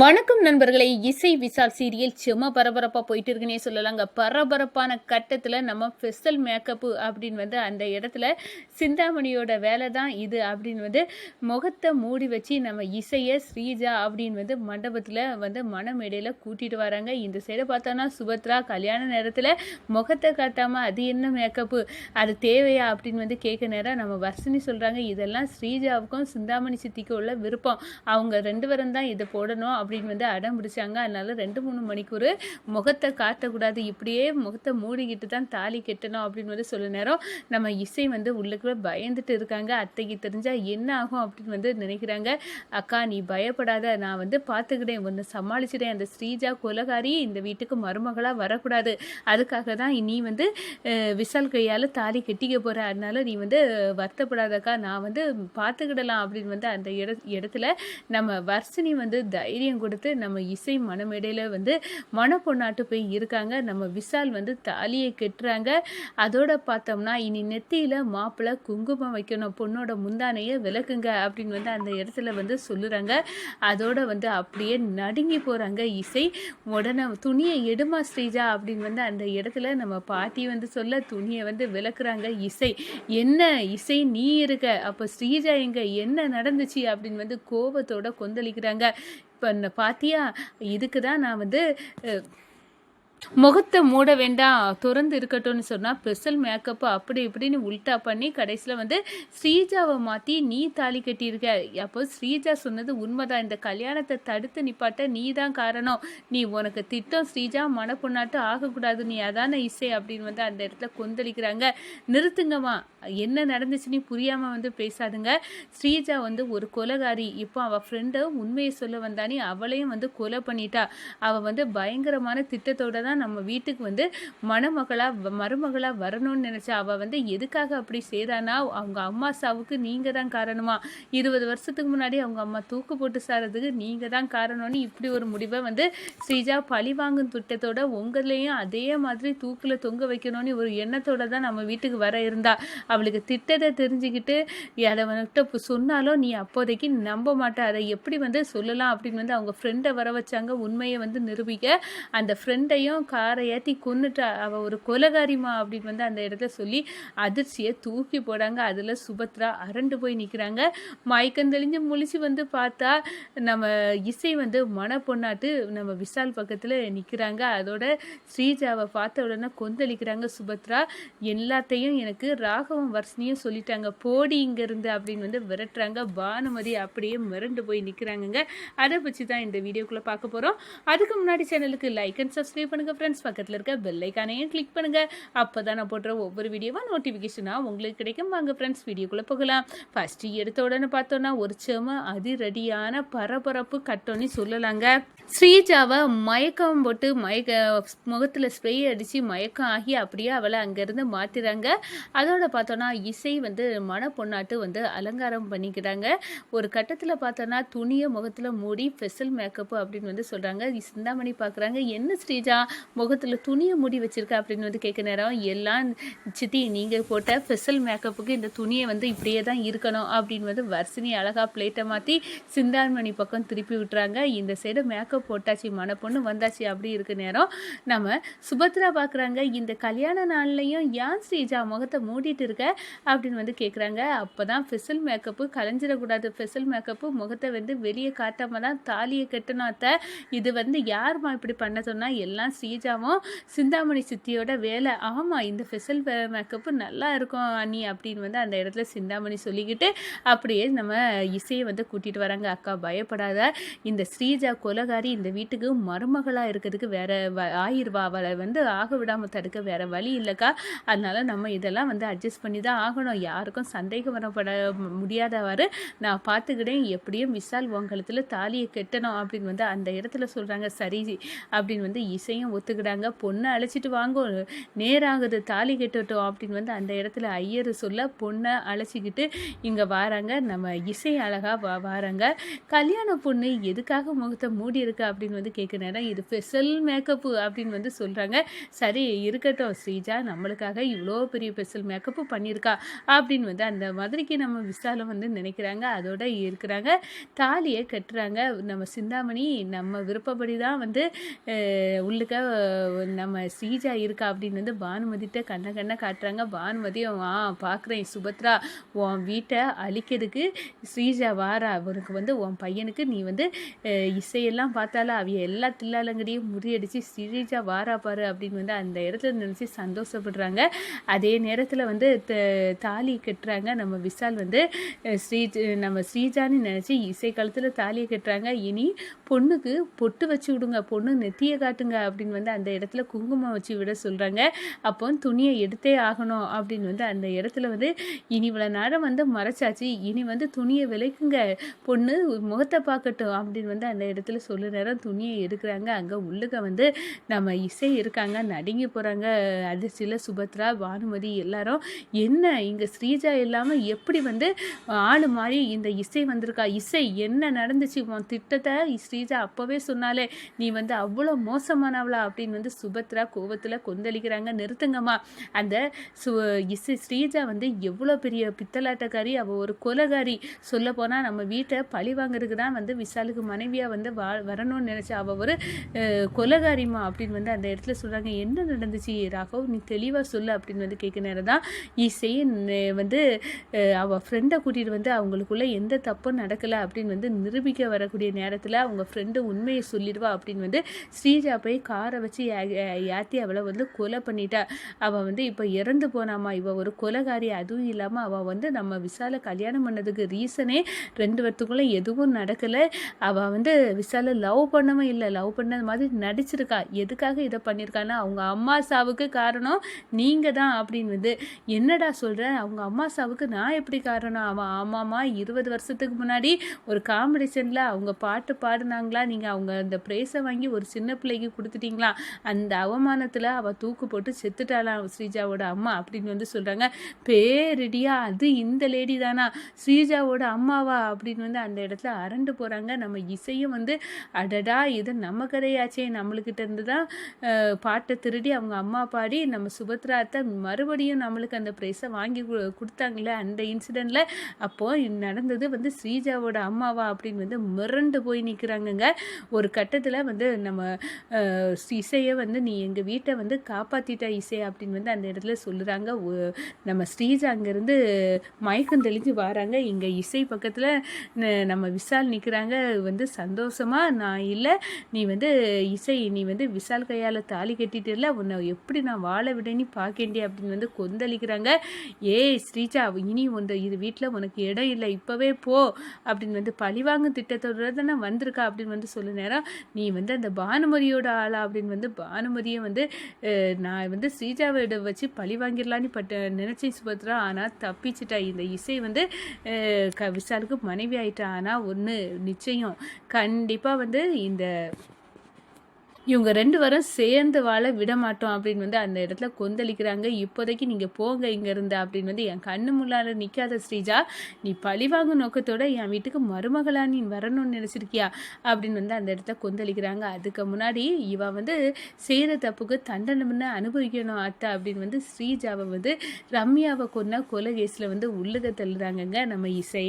வணக்கம் நண்பர்களே இசை விசால் சீரியல் செம பரபரப்பாக போயிட்டு இருக்குன்னே சொல்லலாங்க. பரபரப்பான கட்டத்தில் நம்ம ஃபெஸ்டல் மேக்கப்பு அப்படின்னு வந்து அந்த இடத்துல சிந்தாமணியோட வேலை தான் இது அப்படின்னு வந்து முகத்தை மூடி வச்சு நம்ம இசையை ஸ்ரீஜா அப்படின்னு வந்து மண்டபத்தில் வந்து மனமேடையில் கூட்டிகிட்டு வராங்க. இந்த சைடை பார்த்தோன்னா சுபத்ரா கல்யாண நேரத்தில் முகத்தை காட்டாமல் அது என்ன மேக்கப்பு அது தேவையா அப்படின்னு வந்து கேட்க நேரம் நம்ம வர்ஷினி சொல்கிறாங்க இதெல்லாம் ஸ்ரீஜாவுக்கும் சிந்தாமணி சித்திக்கும் உள்ள விருப்பம். அவங்க ரெண்டு பேரும் தான் இதை போடணும். அப்படின்னு வந்து அடம் பிடிச்சாங்க. அதனால ரெண்டு மூணு மணிக்கூர் முகத்தை காட்டக்கூடாது. இப்படியே முகத்தை மூடிக்கிட்டு தான் தாலி கட்டணும் அப்படின்னு வந்து சொல்ல நேரம் நம்ம இசை வந்து உள்ளுக்குள்ள பயந்துட்டு இருக்காங்க. அத்தைக்கு தெரிஞ்சால் என்ன ஆகும் அப்படின்னு வந்து நினைக்கிறாங்க. அக்கா நீ பயப்படாத. நான் வந்து பார்த்துக்கிட்டேன் ஒன்று சமாளிச்சிட்டேன். அந்த ஸ்ரீஜா குலகாரி இந்த வீட்டுக்கு மருமகளாக வரக்கூடாது. அதுக்காக தான் நீ வந்து விசால் கையால் தாலி கட்டிக்க போகிற அதனால நீ வந்து வருத்தப்படாதக்கா. நான் வந்து பார்த்துக்கிடலாம் அப்படின்னு வந்து அந்த இட இடத்துல நம்ம வர்ஷினி வந்து தைரியம் கொடுத்து நம்ம இசை மனமேடையில் வந்து மனப்பொண்ணாட்டு போய் இருக்காங்க. நம்ம விசால் வந்து தாலியை கெட்டுறாங்க. அதோட பார்த்தோம்னா இனி நெத்தியில் மாப்பிள்ளை குங்குமம் வைக்கணும். பொண்ணோட முந்தானையை விளக்குங்க அப்படின்னு வந்து அந்த இடத்துல வந்து சொல்லுறாங்க. அதோட வந்து அப்படியே நடுங்கி போகிறாங்க இசை. உடனே துணியை எடுமா ஸ்ரீஜா அப்படின்னு வந்து அந்த இடத்துல நம்ம பாட்டி வந்து சொல்ல துணியை வந்து விளக்குறாங்க இசை. என்ன இசை நீ இருக்க? அப்போ ஸ்ரீஜா எங்க? என்ன நடந்துச்சு? அப்படின்னு வந்து கோபத்தோட கொந்தளிக்கிறாங்க. இப்போ பாத்தியா? இதுக்கு தான் நான் வந்து முகத்தை மூட வேண்டாம் திறந்து இருக்கட்டும்னு சொன்னால் ஸ்பெஷல் மேக்கப்பு அப்படி இப்படின்னு உல்ட்டா பண்ணி கடைசியில் வந்து ஸ்ரீஜாவை மாற்றி நீ தாலி கட்டியிருக்க. அப்போ ஸ்ரீஜா சொன்னது உண்மைதான். இந்த கல்யாணத்தை தடுத்து நிப்பாட்ட நீ தான் காரணம். நீ உனக்கு திட்டம் ஸ்ரீஜா மனப்பொண்ணாட்டு ஆகக்கூடாது. நீ அதான இசை அப்படின்னு வந்து அந்த இடத்துல கொந்தளிக்கிறாங்க. நிறுத்துங்கம்மா என்ன நடந்துச்சுன்னு புரியாமல் வந்து பேசாதுங்க. ஸ்ரீஜா வந்து ஒரு கொலகாரி. இப்போ அவள் ஃப்ரெண்டை உண்மையை சொல்ல வந்தானே அவளையும் வந்து கொலை பண்ணிட்டா. அவள் வந்து பயங்கரமான திட்டத்தோட தான் நம்ம வீட்டுக்கு வந்து மணமகளாக மருமகளாக வரணும்னு நினச்சா அவள் வந்து எதுக்காக அப்படி செய்தானா அவங்க அம்மா சாவுக்கு நீங்கள் தான் காரணமா. இருபது வருஷத்துக்கு முன்னாடி அவங்க அம்மா தூக்கு போட்டு சாரதுக்கு நீங்கள் தான் காரணம்னு இப்படி ஒரு முடிவை வந்து ஸ்ரீஜா பழி வாங்கும் திட்டத்தோட உங்களையும் அதே மாதிரி தூக்கில் தொங்க வைக்கணும்னு ஒரு எண்ணத்தோட தான் நம்ம வீட்டுக்கு வர இருந்தா. அவளுக்கு திட்டத்தை தெரிஞ்சுக்கிட்டு அதை வந்துட்டு சொன்னாலும் நீ அப்போதைக்கு நம்ப மாட்ட. அதை எப்படி வந்து சொல்லலாம் அப்படின்னு வந்து அவங்க ஃப்ரெண்டை வர வச்சாங்க. உண்மையை வந்து நிரூபிக்க அந்த ஃப்ரெண்டையும் காரை ஏற்றி கொன்னுட்டா அவள் ஒரு கொலகாரிமா அப்படின்னு வந்து அந்த இடத்துல சொல்லி அதிர்ச்சியை தூக்கி போடாங்க. அதில் சுபத்ரா அரண்டு போய் நிற்கிறாங்க மயக்கம் தெளிஞ்சு முழிச்சு வந்து பார்த்தா நம்ம இசை வந்து மன பொண்ணாட்டு நம்ம விசால் பக்கத்தில் நிற்கிறாங்க அதோட ஸ்ரீஜாவை பார்த்த உடனே கொந்தளிக்கிறாங்க சுபத்ரா. எல்லாத்தையும் எனக்கு ராகவம் வர்ஷினியும் சொல்லிட்டாங்க. போடி இங்கேருந்து அப்படின்னு வந்து விரட்டுறாங்க. பானுமதி அப்படியே மிரண்டு போய் நிற்கிறாங்கங்க அதை பற்றி தான் இந்த வீடியோக்குள்ளே பார்க்க போகிறோம் அதுக்கு முன்னாடி சேனலுக்கு லைக் அண்ட் சப்ஸ்கிரைப் பண்ணுங்கள் ஃப்ரெண்ட்ஸ் பக்கத்தில் இருக்க பெல்லைக்கானையும் கிளிக் பண்ணுங்கள் அப்போ தான் நான் போடுற ஒவ்வொரு வீடியோவாக நோட்டிஃபிகேஷனாக உங்களுக்கு கிடைக்கும். வாங்க ஃப்ரெண்ட்ஸ் வீடியோக்குள்ளே போகலாம். ஃபஸ்ட்டு எடுத்த உடனே பார்த்தோன்னா ஒரு செம அதிரடியான பரபரப்பு கட்டோன்னு சொல்லலாங்க. ஸ்ரீஜாவை மயக்கம் போட்டு மயக்க முகத்தில் ஸ்ப்ரே அடித்து மயக்கம் ஆகி அப்படியே அவளை அங்கேருந்து மாற்றுறாங்க அதோட பார்த்தோன்னா இசை வந்து மன பொண்ணாட்டு வந்து அலங்காரம் பண்ணிக்கிறாங்க. ஒரு கட்டத்தில் பார்த்தோன்னா துணியை முகத்தில் மூடி ஃபெசல் மேக்கப்பு அப்படின்னு வந்து சொல்கிறாங்க சிந்தாமணி பார்க்குறாங்க. என்ன ஸ்ரீஜா? முகத்தில் துணியை மூடி வச்சிருக்க அப்படின்னு வந்து கேட்க நேரம் எல்லாம் சித்தி நீங்கள் போட்ட ஃபெஷல் மேக்கப்புக்கு இந்த துணியை வந்து இப்படியே தான் இருக்கணும் அப்படின்னு வந்து வர்சினி அழகாக பிளேட்டை மாற்றி சிந்தான்மணி பக்கம் திருப்பி விட்டுறாங்க. இந்த சைடு மேக்கப் போட்டாச்சு மனப்பொண்ணு வந்தாச்சு அப்படி இருக்க நேரம் நம்ம சுபத்ரா பார்க்குறாங்க இந்த கல்யாண நாள்லையும் ஏன் ஸ்ரீஜா முகத்தை மூடிட்டு இருக்க அப்படின்னு வந்து கேட்குறாங்க அப்போ தான் ஃபெசல் மேக்கப்பு கலைஞ்சிடக்கூடாது. ஃபெசல் மேக்கப்பு முகத்தை வந்து வெளியே காட்டாம தான் தாலியை கட்டணும் அத்தை. இது வந்து யாரும்மா இப்படி பண்ண சொன்னால் எல்லாம் ஸ்ரீஜாவும் சிந்தாமணி சித்தியோட வேலை. ஆமாம் இந்த ஃபெசல் மேக்கப்பு நல்லா இருக்கும் அண்ணி அப்படின்னு வந்து அந்த இடத்துல சிந்தாமணி சொல்லிக்கிட்டு அப்படியே நம்ம இசையை வந்து கூட்டிகிட்டு வராங்க. அக்கா பயப்படாத. இந்த ஸ்ரீஜா கொலகாரி இந்த வீட்டுக்கு மருமகளாக இருக்கிறதுக்கு வேற வ அவளை வந்து ஆக விடாமல் தடுக்க வேற வழி இல்லைக்கா. அதனால நம்ம இதெல்லாம் வந்து அட்ஜஸ்ட் பண்ணி தான் ஆகணும். யாருக்கும் சந்தேகம் வரப்பட முடியாதவாறு நான் பார்த்துக்கிட்டேன் எப்படியும் விசால் உங்களத்தில் தாலியை கெட்டணும் அப்படின்னு வந்து அந்த இடத்துல சொல்கிறாங்க சரி அப்படின்னு வந்து இசையும் ஒத்துக்கிட்டாங்க பொண்ணை அழைச்சிட்டு வாங்க. நேராகுது தாலி கட்டட்டும் அப்படின்னு வந்து அந்த இடத்துல ஐயர் சொல்ல பொண்ணை அழைச்சிக்கிட்டு இங்கே வாராங்க. நம்ம இசை அழகாக வா வாராங்க. கல்யாண பொண்ணு எதுக்காக முகத்தை மூடி இருக்கா அப்படின்னு வந்து கேட்க நேரம் இது ஸ்பெஷல் மேக்கப்பு அப்படின்னு வந்து சொல்கிறாங்க சரி இருக்கட்டும். ஸ்ரீஜா நம்மளுக்காக இவ்வளோ பெரிய ஸ்பெஷல் மேக்கப்பு பண்ணியிருக்கா அப்படின்னு வந்து அந்த மாதிரிக்கு நம்ம விசாலம் வந்து நினைக்கிறாங்க. அதோட இருக்கிறாங்க. தாலியை கட்டுறாங்க. நம்ம சிந்தாமணி நம்ம விருப்பப்படி தான் வந்து உள்ளுக்க நம்ம ஸ்ரீஜா இருக்கா அப்படின்னு வந்து பானுமதிட்ட கண்ண கண்ணை காட்டுறாங்க. பானுமதியும் ஆ பார்க்குறேன் சுபத்ரா. உன் வீட்டை அழிக்கிறதுக்கு ஸ்ரீஜா வாரா. அவனுக்கு வந்து உன் பையனுக்கு நீ வந்து இசையெல்லாம் பார்த்தாலும் அவைய எல்லா தில்லாலங்கடியும் முறியடிச்சு ஸ்ரீஜா வாரா பாரு அப்படின்னு வந்து அந்த இடத்துல நினச்சி சந்தோஷப்படுறாங்க. அதே நேரத்தில் வந்து த- தாலி கட்டுறாங்க. நம்ம விஷால் வந்து ஸ்ரீ நம்ம ஸ்ரீஜான்னு நினச்சி இசை காலத்தில் தாலியை கட்டுறாங்க. இனி பொண்ணுக்கு பொட்டு வச்சு விடுங்க. பொண்ணு நெத்தியை காட்டுங்க அப்படின்னு வந்து அந்த இடத்துல குங்குமம் வச்சு விட சொல்கிறாங்க அப்போ துணியை எடுத்தே ஆகணும் அப்படின்னு வந்து அந்த இடத்துல வந்து இனி இவ்வளோ நேரம் வந்து மறைச்சாச்சு. இனி வந்து துணியை விலைக்குங்க பொண்ணு முகத்தை பார்க்கட்டும் அப்படின்னு வந்து அந்த இடத்துல சொல்லு நேரம் துணியை எடுக்கிறாங்க. அங்கே உள்ளுக வந்து நம்ம இசை இருக்காங்க நடுங்கி போகிறாங்க அதிர்ச்சியில் சுபத்ரா பானுமதி எல்லாரும் என்ன இங்கே ஸ்ரீஜா இல்லாமல் எப்படி வந்து ஆளு மாதிரி இந்த இசை வந்திருக்கா? இசை என்ன நடந்துச்சு? உன் திட்டத்தை ஸ்ரீஜா அப்போவே சொன்னாலே நீ வந்து அவ்வளோ மோசமானவளா? அப்படின்னு வந்து சுபத்ரா கோவத்தில் கொந்தளிக்கிறாங்க. நிறுத்துங்கம்மா. அந்த சு இசை ஸ்ரீஜா வந்து எவ்வளோ பெரிய பித்தலாட்டக்காரி அவள் ஒரு கொலகாரி. சொல்ல போனால் நம்ம வீட்டை பழி வாங்குறதுக்கு தான் வந்து விஷாலுக்கு மனைவியாக வந்து வா வரணும்னு நினச்சா. அவள் ஒரு அஹ், கொலகாரிமா அப்படின்னு வந்து அந்த இடத்துல சொல்கிறாங்க என்ன நடந்துச்சு? ராகவ் நீ தெளிவாக சொல்லு அப்படின்னு வந்து கேட்க நேரம் தான் இசை வந்து அவள் ஃப்ரெண்டை கூட்டிகிட்டு வந்து அவங்களுக்குள்ளே எந்த தப்பும் நடக்கலை அப்படின்னு வந்து நிரூபிக்க வரக்கூடிய நேரத்தில் அவங்க ஃப்ரெண்டு உண்மையை சொல்லிடுவா அப்படின்னு வந்து ஸ்ரீஜா போய் கார் வச்சு யாத்தி அவளை வந்து கொலை பண்ணிட்டா? அவள் வந்து இப்போ இறந்து போனாமா? இவள் ஒரு கொலகாரி அதுவும் இல்லாமல் அவள் வந்து நம்ம விசால கல்யாணம் பண்ணதுக்கு ரீசனே ரெண்டு பேர்த்துக்குள்ள எதுவும் நடக்கலை. அவள் வந்து விசால லவ் பண்ணவும் இல்லை. லவ் பண்ணது மாதிரி நடிச்சிருக்கா. எதுக்காக இதை பண்ணியிருக்கான்னா அவங்க அம்மா சாவுக்கு காரணம் நீங்கள் தான் அப்படின்னு வந்து என்னடா சொல்கிறேன் அவங்க அம்மா சாவுக்கு நான் எப்படி காரணம்? அவன் ஆமாம்மா இருபது வருஷத்துக்கு முன்னாடி ஒரு காம்படிஷனில் அவங்க பாட்டு பாடினாங்களா? நீங்கள் அவங்க அந்த ப்ரைஸை வாங்கி ஒரு சின்ன பிள்ளைக்கு கொடுத்துட்டீங்களா? அந்த அவமானத்தில் அவள் தூக்கு போட்டு செத்துட்டாளாம் ஸ்ரீஜாவோட அம்மா அப்படின்னு வந்து சொல்கிறாங்க பேரடியா அது இந்த லேடி தானா? ஸ்ரீஜாவோட அம்மாவா? அப்படின்னு வந்து அந்த இடத்துல அரண்டு போகிறாங்க நம்ம இசையும் வந்து அடடா இது நம்ம கதையாச்சே. நம்மளுக்கிட்ட இருந்து தான் பாட்டை திருடி அவங்க அம்மா பாடி நம்ம சுபத்ராத்தை மறுபடியும் நம்மளுக்கு அந்த ப்ரைஸை வாங்கி கொடுத்தாங்களே அந்த இன்சிடெண்ட்டில் அப்போது நடந்தது வந்து ஸ்ரீஜாவோட அம்மாவா அப்படின்னு வந்து மிரண்டு போய் நிற்கிறாங்கங்க ஒரு கட்டத்தில் வந்து நம்ம இசையை வந்து நீ எங்கள் வீட்டை வந்து காப்பாற்றிட்ட இசை அப்படின்னு வந்து அந்த இடத்துல சொல்லுறாங்க. ஒ- நம்ம ஸ்ரீஜா அங்கேருந்து மயக்கம் தெளிஞ்சு வராங்க. இங்கே இசை பக்கத்தில் நம்ம விஷால் நிற்கிறாங்க வந்து சந்தோஷமாக நான் இல்லை. நீ வந்து இசை நீ வந்து விஷால் கையால் தாலி கட்டிட்டு உன்னை எப்படி நான் வாழ விடேன்னு பார்க்கேண்டி அப்படின்னு வந்து கொந்தளிக்கிறாங்க. ஏய் ஸ்ரீஜா இனி உந்த இது வீட்டில் உனக்கு இடம் இல்லை. இப்போவே போ அப்படின்னு வந்து பழிவாங்கும் திட்டத்தோட தானே வந்திருக்கா அப்படின்னு வந்து சொல்ல நேரம். நீ வந்து அந்த பானுமதியோட ஆளா அப்படின்னு வந்து பானுமதியை வந்து நான் வந்து ஸ்ரீஜாவிட வச்சு பழி வாங்கிடலான்னு பட்ட நினச்சேன் சுபத்ரா. ஆனால் தப்பிச்சிட்டா. இந்த இசை வந்து க விஷாலுக்கு மனைவி ஆயிட்டா. ஆனால் ஒன்று நிச்சயம். கண்டிப்பாக வந்து இந்த இவங்க ரெண்டு பேரும் சேர்ந்து வாழ விட மாட்டோம் அப்படின்னு வந்து அந்த இடத்துல கொந்தளிக்கிறாங்க. இப்போதைக்கு நீங்கள் போங்க இங்கேருந்து அப்படின்னு வந்து என் கண்ணு முள்ளால நிற்காத ஸ்ரீஜா நீ பழிவாங்கும் நோக்கத்தோட என் வீட்டுக்கு மருமகளாக நீ வரணும்னு நினச்சிருக்கியா? அப்படின்னு வந்து அந்த இடத்துல கொந்தளிக்கிறாங்க. அதுக்கு முன்னாடி இவன் வந்து செய்கிற தப்புக்கு தண்டனம்னு அனுபவிக்கணும் அத்தை அப்படின்னு வந்து ஸ்ரீஜாவை வந்து ரம்யாவை கொன்ன கொலை கேஸில் வந்து உள்ளுக தள்ளுறாங்கங்க நம்ம இசை.